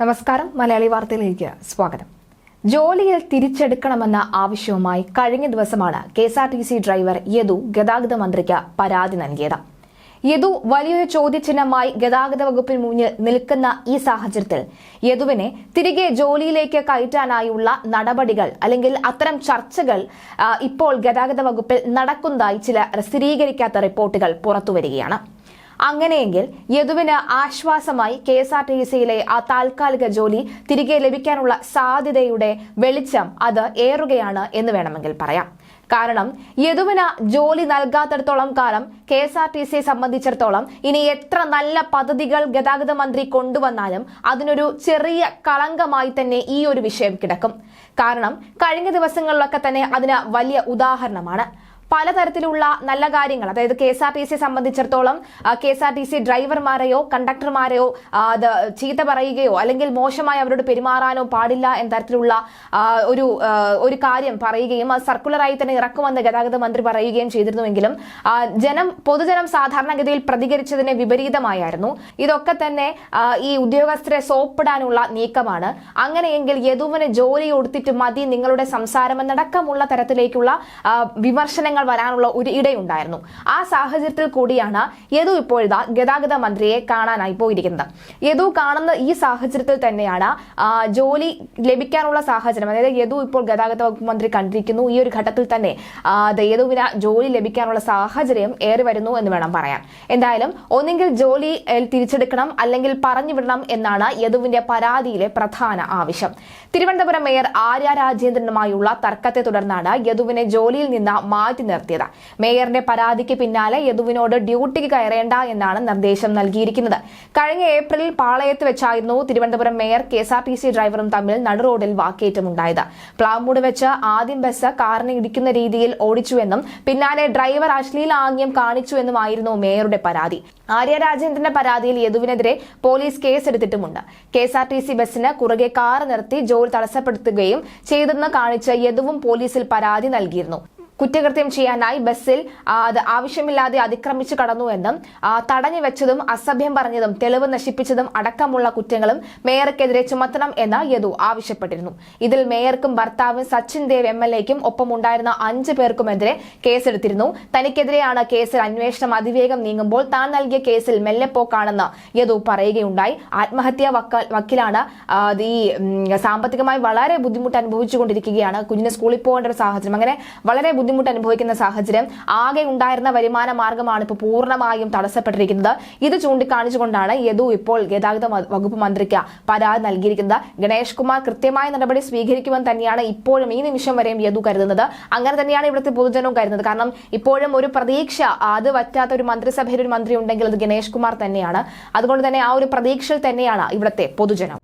നമസ്കാരം. മലയാളി വാർത്തയിലേക്ക് സ്വാഗതം. ജോലിയിൽ തിരിച്ചെടുക്കണമെന്ന ആവശ്യവുമായി കഴിഞ്ഞ ദിവസമാണ് K S R T C driver Yadu ഗതാഗത മന്ത്രിക്ക് പരാതി നൽകിയത്. യദു വലിയൊരു ചോദ്യചിഹ്നമായി ഗതാഗത വകുപ്പിന് മുന്നിൽ നിൽക്കുന്ന ഈ സാഹചര്യത്തിൽ യദുവിനെ തിരികെ ജോലിയിലേക്ക് കയറ്റാനായുള്ള നടപടികൾ അല്ലെങ്കിൽ അത്തരം ചർച്ചകൾ ഇപ്പോൾ ഗതാഗത വകുപ്പിൽ നടക്കുന്നതായി ചില സ്ഥിരീകരിക്കാത്ത റിപ്പോർട്ടുകൾ പുറത്തുവരികയാണ്. അങ്ങനെയെങ്കിൽ യദുവിന് ആശ്വാസമായി കെ എസ് ആർ ടി സിയിലെ ആ താൽക്കാലിക ജോലി തിരികെ ലഭിക്കാനുള്ള സാധ്യതയുടെ വെളിച്ചം അത് ഏറുകയാണ് എന്ന് വേണമെങ്കിൽ പറയാം. കാരണം യദുവിന് ജോലി നൽകാത്തിടത്തോളം കാലം കെ എസ് ആർ ടി സിയെ സംബന്ധിച്ചിടത്തോളം ഇനി എത്ര നല്ല പദ്ധതികൾ ഗതാഗത മന്ത്രി കൊണ്ടുവന്നാലും അതിനൊരു ചെറിയ കളങ്കമായി തന്നെ ഈ ഒരു വിഷയം കിടക്കും. കാരണം കഴിഞ്ഞ ദിവസങ്ങളിലൊക്കെ തന്നെ അതിന് വലിയ ഉദാഹരണമാണ്. പലതരത്തിലുള്ള നല്ല കാര്യങ്ങൾ. അതായത് കെ എസ് ആർ ടി സിയെ സംബന്ധിച്ചിടത്തോളം K S R T C ഡ്രൈവർമാരെയോ കണ്ടക്ടർമാരെയോ അത് ചീത്ത പറയുകയോ അല്ലെങ്കിൽ മോശമായി അവരോട് പെരുമാറാനോ പാടില്ല എന്ന തരത്തിലുള്ള ഒരു ഒരു കാര്യം പറയുകയും അത് സർക്കുലറായി തന്നെ ഇറക്കുമെന്ന് ഗതാഗത മന്ത്രി പറയുകയും ചെയ്തിരുന്നുവെങ്കിലും ജനം പൊതുജനം സാധാരണഗതിയിൽ പ്രതികരിച്ചതിന് വിപരീതമായിരുന്നു ഇതൊക്കെ തന്നെ ഈ ഉദ്യോഗസ്ഥരെ സോപ്പിടാനുള്ള നീക്കമാണ്. അങ്ങനെയെങ്കിൽ യദുവിന് ജോലി കൊടുത്തിട്ട് മതി നിങ്ങളുടെ സംസാരമെന്നടക്കമുള്ള തരത്തിലേക്കുള്ള ആ, വരാനുള്ള ഒരു ഇടയുണ്ടായിരുന്നു. ആ സാഹചര്യത്തിൽ കൂടിയാണ് യദു ഇപ്പോഴത്തെ ഗതാഗത മന്ത്രിയെ കാണാനായി പോയിരിക്കുന്നത്. യദു കാണുന്ന ഈ സാഹചര്യത്തിൽ തന്നെയാണ് ജോലി ലഭിക്കാനുള്ള സാഹചര്യം അതായത് യദു ഇപ്പോൾ ഗതാഗത വകുപ്പ് മന്ത്രി കണ്ടിരിക്കുന്നു. ഈ ഒരു ഘട്ടത്തിൽ തന്നെ യദുവിന് ജോലി ലഭിക്കാനുള്ള സാഹചര്യം ഏറി വരുന്നു എന്ന് വേണം പറയാൻ. എന്തായാലും ഒന്നെങ്കിൽ ജോലി തിരിച്ചെടുക്കണം അല്ലെങ്കിൽ പറഞ്ഞു വിടണം എന്നാണ് യദുവിന്റെ പരാതിയിലെ പ്രധാന ആവശ്യം. തിരുവനന്തപുരം മേയർ ആര്യ രാജേന്ദ്രനുമായുള്ള തർക്കത്തെ തുടർന്നാണ് യദുവിനെ ജോലിയിൽ നിന്ന് മാറ്റി നിർത്തിയത്. മേയറിന്റെ പരാതിക്ക് പിന്നാലെ യദുവിനോട് ഡ്യൂട്ടിക്ക് കയറേണ്ട എന്നാണ് നിർദ്ദേശം നൽകിയിരിക്കുന്നത്. കഴിഞ്ഞ ഏപ്രിലിൽ പാളയത്ത് വെച്ചായിരുന്നു Thiruvananthapuram mayor K S R T C ഡ്രൈവറും തമ്മിൽ നടുറോഡിൽ വാക്കേറ്റമുണ്ടായത്. പ്ലാമൂട് വെച്ച് ആദ്യം ബസ് കാറിന് ഇടിക്കുന്ന രീതിയിൽ ഓടിച്ചുവെന്നും പിന്നാലെ ഡ്രൈവർ അശ്ലീല ആംഗ്യം കാണിച്ചുവെന്നുമായിരുന്നു മേയറുടെ പരാതി. ആര്യ രാജേന്ദ്രന്റെ പരാതിയിൽ യദുവിനെതിരെ police കേസെടുത്തിട്ടുമുണ്ട്. K S R T C ബസ്സിന് കുറുകെ കാർ നിർത്തി ജോലി തടസ്സപ്പെടുത്തുകയും ചെയ്തെന്ന് കാണിച്ച് യദുവും പോലീസിൽ പരാതി നൽകിയിരുന്നു. കുറ്റകൃത്യം ചെയ്യാനായി ബസ്സിൽ അത് ആവശ്യമില്ലാതെ അതിക്രമിച്ചു കടന്നു എന്നും തടഞ്ഞു വെച്ചതും അസഭ്യം പറഞ്ഞതും തെളിവ് നശിപ്പിച്ചതും അടക്കമുള്ള കുറ്റങ്ങളും മേയർക്കെതിരെ ചുമത്തണം എന്ന് യദു ആവശ്യപ്പെട്ടിരുന്നു. ഇതിൽ മേയർക്കും ഭർത്താവും സച്ചിൻ ദേവ് എം എൽ എക്കും ഒപ്പമുണ്ടായിരുന്ന അഞ്ചു പേർക്കുമെതിരെ കേസെടുത്തിരുന്നു. തനിക്കെതിരെയാണ് കേസിൽ അന്വേഷണം അതിവേഗം നീങ്ങുമ്പോൾ താൻ നൽകിയ കേസിൽ മെല്ലെപ്പോക്കാണെന്ന് യദു പറയുകയുണ്ടായി. ആത്മഹത്യാ വക്ക- വക്കീലാണ് ഈ സാമ്പത്തികമായി വളരെ ബുദ്ധിമുട്ട് അനുഭവിച്ചുകൊണ്ടിരിക്കുകയാണ്. കുഞ്ഞിന് സ്കൂളിൽ പോകേണ്ട ഒരു സാഹചര്യം. അങ്ങനെ വളരെ ബുദ്ധിമുട്ട് അനുഭവിക്കുന്ന സാഹചര്യം ആകെ ഉണ്ടായിരുന്ന വരുമാന മാർഗമാണ് ഇപ്പോൾ പൂർണമായും തടസ്സപ്പെട്ടിരിക്കുന്നത്. ഇത് ചൂണ്ടിക്കാണിച്ചുകൊണ്ടാണ് യദു ഇപ്പോൾ ഗതാഗത വകുപ്പ് മന്ത്രിക്ക് പരാതി നൽകിയിരിക്കുന്നത്. ഗണേഷ് കുമാർ കൃത്യമായ നടപടി സ്വീകരിക്കുമെന്ന് തന്നെയാണ് ഇപ്പോഴും ഈ നിമിഷം വരെയും യദു കരുതുന്നത്. അങ്ങനെ തന്നെയാണ് ഇവിടുത്തെ പൊതുജനവും കരുതുന്നത്. കാരണം ഇപ്പോഴും ഒരു പ്രതീക്ഷ അത് പറ്റാത്ത ഒരു മന്ത്രിസഭയിൽ ഒരു മന്ത്രി ഉണ്ടെങ്കിൽ അത് ഗണേഷ് കുമാർ തന്നെയാണ്. അതുകൊണ്ട് തന്നെ ആ ഒരു പ്രതീക്ഷയിൽ തന്നെയാണ് ഇവിടുത്തെ പൊതുജനം.